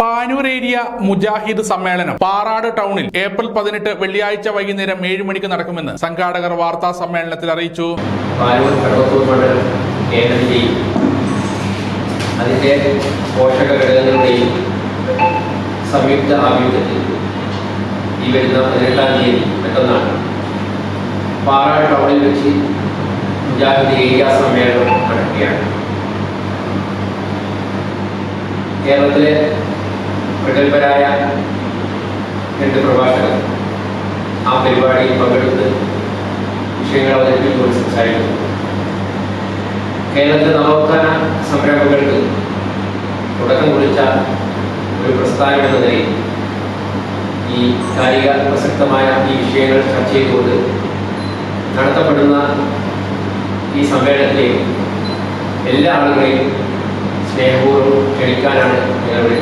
Panoor area Mujahid സമ്മേളനം പാറാട് ടൗണിൽ April പതിനെട്ട് വെള്ളിയാഴ്ച വൈകുന്നേരം ഏഴ് മണിക്ക് നടക്കുമെന്ന് സംഘാടകർ വാർത്താ സമ്മേളനത്തിൽ അറിയിച്ചു. അതിന്റെ പോഷക ഘടകങ്ങളുടെയും സംയുക്ത ആഭിമുഖ്യത്തിൽ ഈ വരുന്ന പതിനെട്ടാം തീയതി മറ്റന്നാണ് പാറാട് ടൗണിൽ വെച്ച് മുജാഹിദ് ഏരിയ സമ്മേളനം നടക്കുകയാണ്. കേരളത്തിലെ പ്രഗത്ഭരായ രണ്ട് പ്രഭാഷകർ ആ പരിപാടിയിൽ പങ്കെടുത്ത് വിഷയങ്ങൾ അവതരിപ്പിച്ചുകൊണ്ട് സംസാരിക്കുന്നു. കേരളത്തിലെ നവോത്ഥാന സംരംഭങ്ങൾക്ക് തുടക്കം കുറിച്ച ഒരു പ്രസ്ഥാനം എന്ന നിലയിൽ ഈ കാലിക പ്രസക്തമായ ഈ വിഷയങ്ങൾ ചർച്ച ചെയ്തുകൊണ്ട് നടത്തപ്പെടുന്ന ഈ സമ്മേളനത്തിലെ എല്ലാ ആളുകളെയും സ്നേഹപൂർവം ക്ഷണിക്കാനാണ് ഞങ്ങൾ ഇവിടെ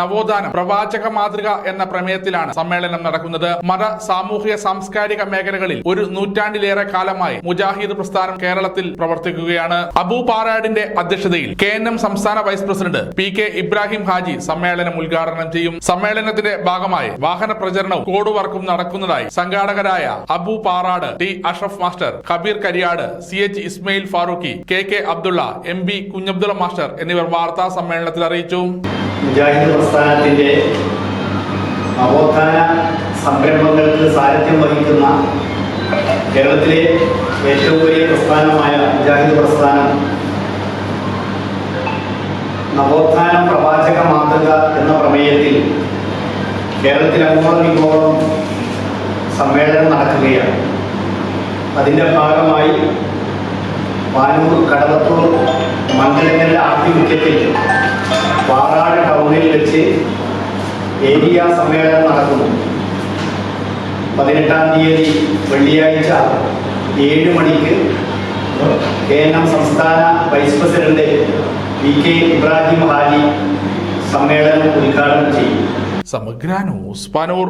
നവോത്ഥാനം പ്രവാചക മാതൃക എന്ന പ്രമേയത്തിലാണ് സമ്മേളനം നടക്കുന്നത്. മത സാമൂഹിക സാംസ്കാരിക മേഖലകളിൽ ഒരു നൂറ്റാണ്ടിലേറെ കാലമായി മുജാഹിദ് പ്രസ്ഥാനം കേരളത്തിൽ പ്രവർത്തിക്കുകയാണ്. അബു പാറാടിന്റെ അധ്യക്ഷതയിൽ കെ സംസ്ഥാന vice president P K Ibrahim Haji സമ്മേളനം ഉദ്ഘാടനം ചെയ്യും. സമ്മേളനത്തിന്റെ ഭാഗമായി വാഹന പ്രചരണവും കോഡ് വർക്കും നടക്കുന്നതായി സംഘാടകരായ Abu Parad T Ashraf master Kabeer Kariyad C H Ismail Farooqui K K Abdulla M B Kunhabdulla master എന്നിവർ വാർത്താ സമ്മേളനത്തിൽ അറിയിച്ചു. മുജാഹിദ് പ്രസ്ഥാനത്തിന്റെ നവോത്ഥാന സംരംഭങ്ങൾക്ക് സാരഥ്യം വഹിക്കുന്ന കേരളത്തിലെ ഏറ്റവും വലിയ പ്രസ്ഥാനമായ മുജാഹിദ് പ്രസ്ഥാനം നവോത്ഥാന പ്രവാചക മാതൃക എന്ന പ്രമേയത്തിൽ കേരളത്തിൽ അങ്ങോളം ഇങ്ങോളം സമ്മേളനം നടക്കുകയാണ്. അതിന്റെ ഭാഗമായി പാനൂർ കടവത്തൂർ മണ്ഡലങ്ങളുടെ ആഭിമുഖ്യത്തിൽ പാറാട് വെച്ച് ഏരിയ സമ്മേളനം നടക്കുന്നു. പതിനെട്ടാം തീയതി വെള്ളിയാഴ്ച ഏഴ് മണിക്ക് കെ എൻ എം സംസ്ഥാന vice president V K Ibrahim Haji സമ്മേളനം ഉദ്ഘാടനം ചെയ്യും. സമഗ്ര